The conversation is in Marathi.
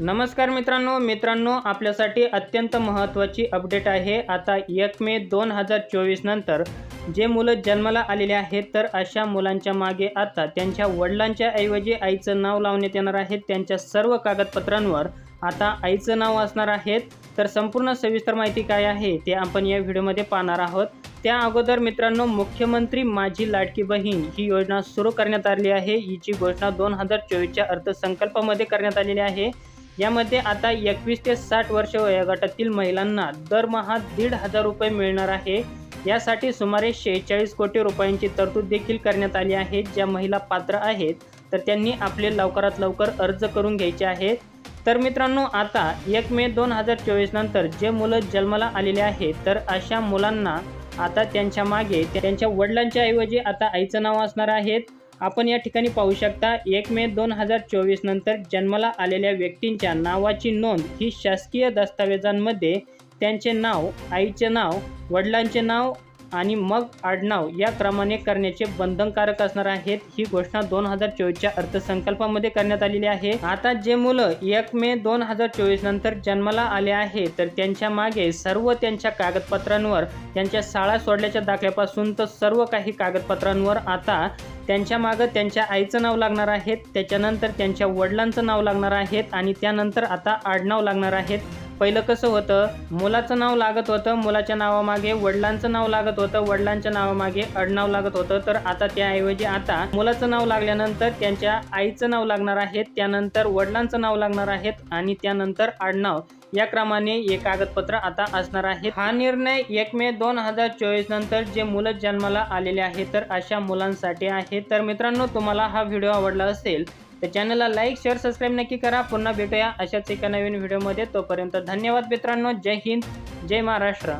नमस्कार मित्रांनो मित्रांनो आपल्यासाठी अत्यंत महत्त्वाची अपडेट आहे. आता एक मे दोन हजार चोवीस नंतर जे मुलं जन्माला आलेले आहेत तर अशा मुलांच्या मागे आता त्यांच्या वडिलांच्या ऐवजी आईचं नाव लावण्यात येणार आहे. त्यांच्या सर्व कागदपत्रांवर आता आईचं नाव असणार आहेत तर संपूर्ण सविस्तर माहिती काय आहे ते आपण या व्हिडिओमध्ये पाहणार आहोत. त्या अगोदर मित्रांनो मुख्यमंत्री माझी लाडकी बहीण ही योजना सुरू करण्यात आली आहे. हिची घोषणा दोन हजार चोवीसच्या अर्थसंकल्पामध्ये करण्यात आलेली आहे. यामध्ये आता एकवीस ते साठ वर्ष वयोगटातील महिलांना दरमहा दीड हजार रुपये मिळणार आहे. यासाठी सुमारे शेहेचाळीस कोटी रुपयांची तरतूद देखील करण्यात आली आहे. ज्या महिला पात्र आहेत तर त्यांनी आपले लवकरात लवकर अर्ज करून घ्यायचे आहेत. तर मित्रांनो आता एक मे दोन हजार चोवीस नंतर जे मुलं जन्माला आलेले आहेत तर अशा मुलांना आता त्यांच्या मागे त्यांच्या वडिलांच्या ऐवजी आता आईचं नाव असणार आहेत आपण या ठिकाणी पाहू शकता एक मे दोन हजार चोवीस नंतर जन्माला आलेल्या व्यक्तींच्या नावाची नोंद ही शासकीय दस्तावेजांमध्ये त्यांचे नाव आईचे नाव वडिलांचे नाव आणि मग आडनाव या क्रमाने करण्याचे बंधनकारक असणार आहेत. ही घोषणा दोन हजार चोवीसच्या अर्थसंकल्पामध्ये करण्यात आलेली आहे. आता जे मुलं एक मे दोन हजार चोवीस नंतर जन्माला आले आहे तर त्यांच्या मागे सर्व त्यांच्या कागदपत्रांवर त्यांच्या शाळा सोडल्याच्या दाखल्यापासून तर सर्व काही कागदपत्रांवर आता त्यांच्या मागं त्यांच्या आईचं नाव लागणार आहेत त्याच्यानंतर त्यांच्या वडिलांचं नाव लागणार आहेत आणि त्यानंतर आता आडनाव लागणार आहेत. पहिलं कसं होतं मुलाचं नाव लागत होतं मुलाच्या नावामागे वडिलांचं नाव लागत होतं वडिलांच्या नावामागे आडनाव लागत होतं. तर आता त्याऐवजी आता मुलाचं नाव लागल्यानंतर त्यांच्या आईचं नाव लागणार आहे त्यानंतर वडिलांचं नाव लागणार आहेत आणि त्यानंतर आडनाव. या क्रमाने हे कागदपत्र आता असणार आहे. हा निर्णय एक मे दोन हजार चोवीस नंतर जे मुलं जन्माला आलेले आहेत तर अशा मुलांसाठी आहे. तर मित्रांनो तुम्हाला हा व्हिडिओ आवडला असेल तर चॅनलला लाईक शेअर सबस्क्राईब नक्की करा. पुन्हा भेटूया अशाच एका नवीन व्हिडिओमध्ये. तोपर्यंत धन्यवाद मित्रांनो. जय हिंद जय महाराष्ट्र.